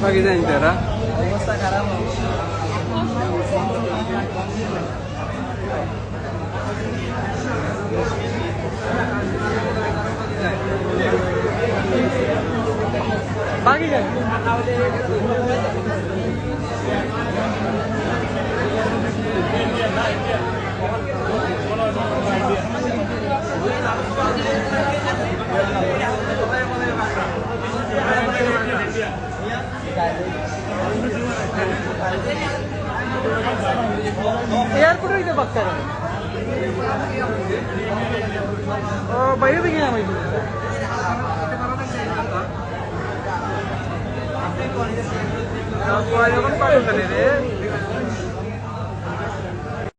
Pagkita yung tera? Basta karamo. Pagkita. यार पूरा इधर बक्का भाई भी क्या भाई कॉलेज कॉलेज